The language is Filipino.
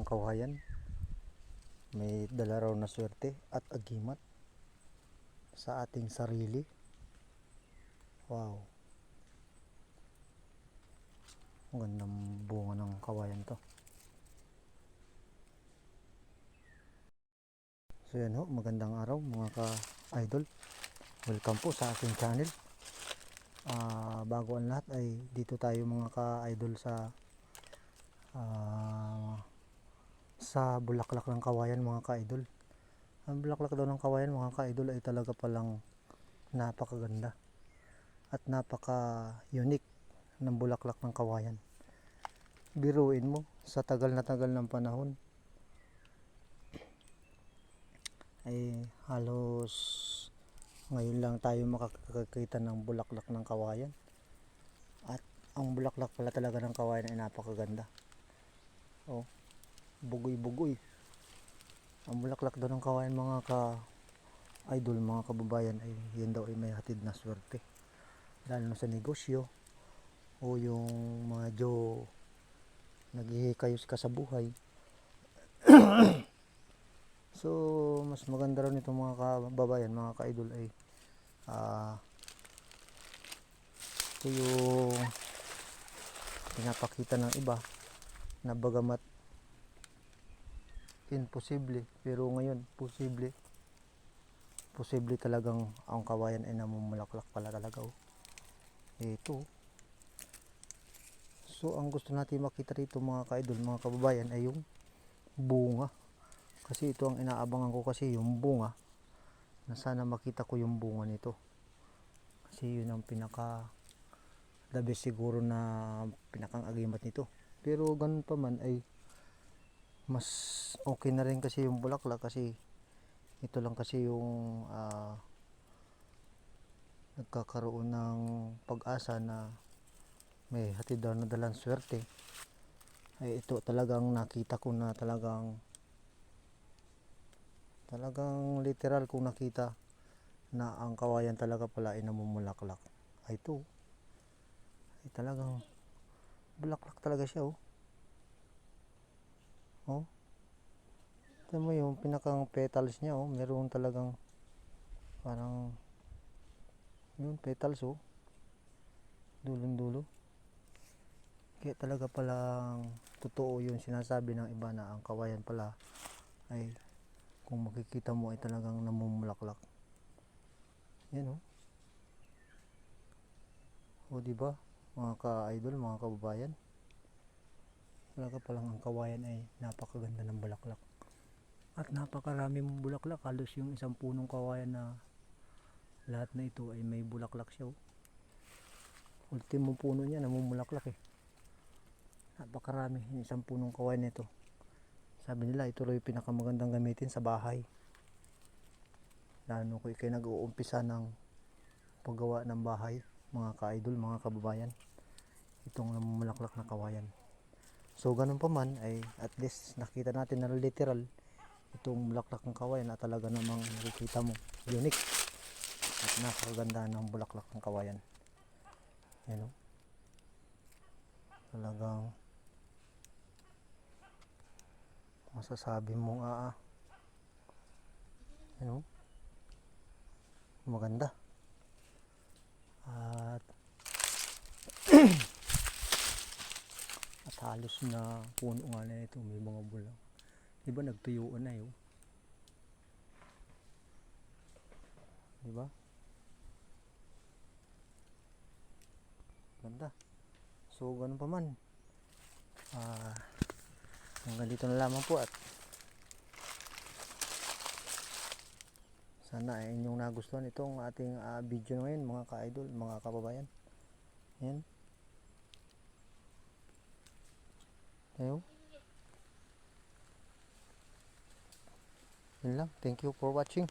ng kawayan. May dala raw na swerte at agimat sa ating sarili. Wow. Ang gandang bunga ng kawayan to. So yan ho, magandang araw mga ka-idol. Welcome po sa aking channel. Ah, bago ang lahat ay dito tayo mga ka-idol sa ah, sa bulaklak ng kawayan mga ka-idol. Ang bulaklak daw ng kawayan mga ka-idol ay talaga palang napakaganda at napaka-unique ng bulaklak ng kawayan. Biruin mo sa tagal na tagal ng panahon ay halos ngayon lang tayo makakakita ng bulaklak ng kawayan at ang bulaklak pala talaga ng kawayan ay napakaganda oh bugoy bugoy ang bulaklak daw ng kawayan mga ka idol mga kababayan ay yan daw ay may hatid na swerte. Lalo na sa negosyo o yung mga jo naghihikayos ka sa buhay. So, mas maganda raw nito mga kababayan, mga ka-idol ay ah ito yung pinapakita ng iba na bagamat imposible pero ngayon posible. Posible talagang ang kawayan ay namumulaklak pala talaga oh. ito. So ang gusto natin makita rito mga ka-idol mga kababayan ay yung bunga. Kasi ito ang inaabangan ko kasi yung bunga. Na sana makita ko yung bunga nito. Kasi yun ang pinaka the best siguro na pinakang agimat nito. Pero ganun pa man ay mas okay na rin kasi yung bulaklak kasi ito lang kasi yung ah, nagkakaroon ng pag-asa na may hatid daw na dalang swerte. Ay ito talagang nakita ko na talagang talagang literal kung nakita na ang kawayan talaga pala ay namumulaklak. Ay ito. Ay talagang bulaklak talaga siya oh oh ito mo yung pinakang petals niya oh meron talagang parang yun petals oh dulong dulo kaya talaga palang totoo yung sinasabi ng iba na ang kawayan pala ay kung makikita mo ay talagang namumulaklak. Yan oh. O di ba? Mga ka-idol, mga kababayan. Talaga palang ang kawayan ay napakaganda ng bulaklak. At napakarami mong bulaklak. Halos yung isang punong kawayan na lahat na ito ay may bulaklak siya oh. Ultimo puno niya namumulaklak eh. Napakarami yung isang punong kawayan nito. Sabi nila ito raw yung pinakamagandang gamitin sa bahay. Lalo kung ikay nag-uumpisa ng paggawa ng bahay, mga ka-idol, mga kababayan. Itong namumulaklak na kawayan. So ganun pa man ay at least nakita natin na literal itong bulaklak ng kawayan na talaga namang nakikita mo. Unique. At napakaganda ng bulaklak ng kawayan. Yan o. Talagang masasabi mong aa ano maganda. At at halos na puno nga na ito may mga bulang. Di ba nagtuyuan na yun di ba? Ganda. So ganun pa man. Ah hanggang dito na lamang po at sana ay inyong nagustuhan itong ating ah, video ngayon mga ka-idol, mga kababayan. Yan tayo yun lang, thank you for watching